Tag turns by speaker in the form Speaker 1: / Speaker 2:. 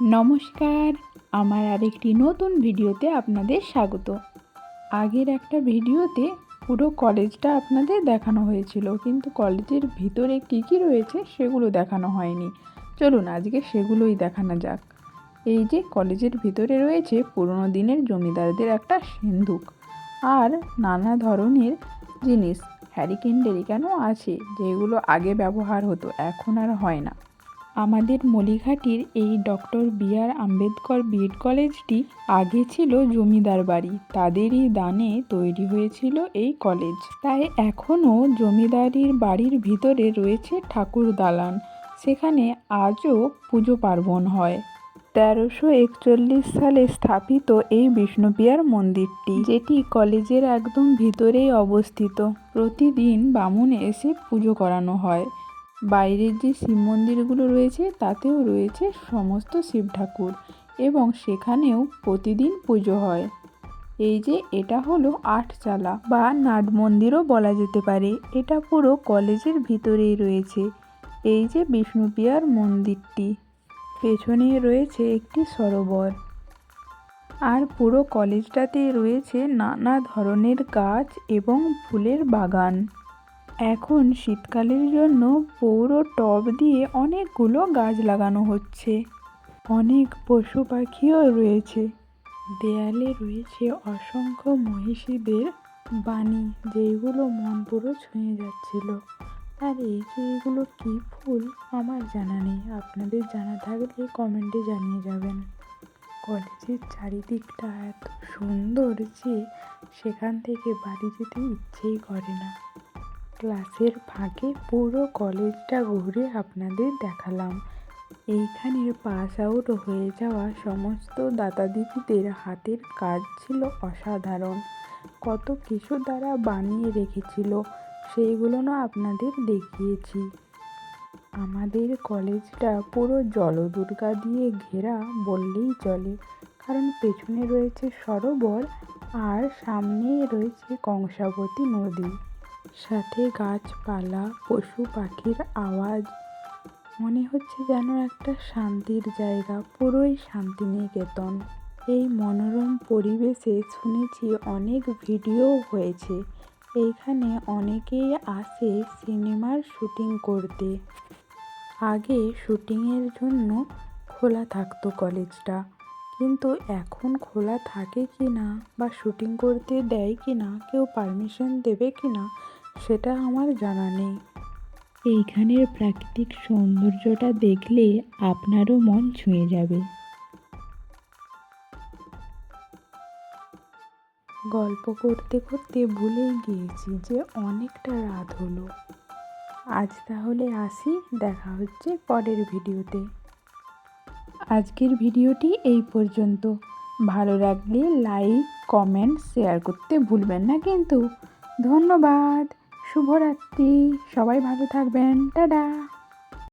Speaker 1: নমস্কার, আমার আরেকটি নতুন ভিডিওতে আপনাদের স্বাগত। আগের একটা ভিডিওতে পুরো কলেজটা আপনাদের দেখানো হয়েছিল, কিন্তু কলেজের ভিতরে কী কী রয়েছে সেগুলো দেখানো হয়নি। চলুন আজকে সেগুলোই দেখানো যাক। এই যে কলেজের ভিতরে রয়েছে পুরনো দিনের জমিদারদের একটা সিন্ধুক আর নানা ধরনের জিনিস। হ্যারিকেন ডেরিকেনও আছে? যেগুলো আগে ব্যবহার হতো, এখন আর হয় না। আমাদের মলিঘাটির এই doctor B R Ambedkar BEd কলেজটি আগে ছিল জমিদার বাড়ি। তাদেরই দানে তৈরি হয়েছিল এই কলেজ। তাই এখনও জমিদারির বাড়ির ভিতরে রয়েছে ঠাকুর দালান। সেখানে আজও পুজো পার্বণ হয়। তেরোশো একচল্লিশ সালে স্থাপিত এই বিষ্ণুপিয়ার মন্দিরটি, যেটি কলেজের একদম ভিতরেই অবস্থিত। প্রতিদিন বামুন এসে পুজো করানো হয়। বাইরের যে শিব মন্দিরগুলো রয়েছে, তাতেও রয়েছে সমস্ত শিব ঠাকুর এবং সেখানেও প্রতিদিন পুজো হয়। এই যে এটা হলো আটচালা বা নাট মন্দিরও বলা যেতে পারে। এটা পুরো কলেজের ভিতরেই রয়েছে। এই যে বিষ্ণুপিয়ার মন্দিরটি, পেছনে রয়েছে একটি সরোবর। আর পুরো কলেজটাতে রয়েছে নানা ধরনের গাছ এবং ফুলের বাগান। এখন শীতকালের জন্য পৌর টব দিয়ে অনেকগুলো গাছ লাগানো হচ্ছে। অনেক পশু পাখিও রয়েছে। দেয়ালে রয়েছে অসংখ্য মহিষীদের বাণী, যেইগুলো মন পুরো ছুঁয়ে যাচ্ছিল। আর এই যে এগুলো কী ফুল, আমার জানা নেই। আপনাদের জানা থাকলে কমেন্টে জানিয়ে যাবেন। কলেজের চারিদিকটা এত সুন্দর যে সেখান থেকে বাড়ি যেতে ইচ্ছেই করে না। ক্লাসের ফাঁকে পুরো কলেজটা ঘুরে আপনাদের দেখালাম। এইখানের পাস আউট হয়ে যাওয়া সমস্ত দাদা দিদিদের হাতের কাজ ছিল অসাধারণ। কত কিছু দ্বারা বানিয়ে রেখেছিল, সেইগুলো না আপনাদের দেখিয়েছি। আমাদের কলেজটা পুরো জলদুর্গা দিয়ে ঘেরা বললেই চলে, কারণ পেছনে রয়েছে সরোবর আর সামনে রয়েছে কংসাবতী নদী। সাথে গাছপালা, পশু পাখির আওয়াজ। মনে হচ্ছে যেন একটা শান্তির জায়গা, পুরোই শান্তিনিকেতন। এই মনোরম পরিবেশে শুনেছি অনেক ভিডিও হয়েছে। এইখানে অনেকেই আসে সিনেমার শুটিং করতে। আগে শুটিংয়ের জন্য খোলা থাকতো কলেজটা, কিন্তু এখন খোলা থাকে কি না বা শুটিং করতে দেয় কি না কেউ পারমিশন দেবে কি না সেটা আমার জানা নেই। এইখানের প্রাকৃতিক সৌন্দর্যটা দেখলে আপনারও মন ছুঁয়ে যাবে। গল্প করতে করতে ভুলেই গিয়েছি যে অনেকটা রাত হলো। আজ তাহলে আসি দেখা হচ্ছে পরের ভিডিওতে। আজকের ভিডিওটি এই পর্যন্ত। ভালো লাগলে লাইক কমেন্ট শেয়ার করতে ভুলবেন না কিন্তু। ধন্যবাদ। শুভরাত্রি। সবাই ভালো থাকবেন। টাটা।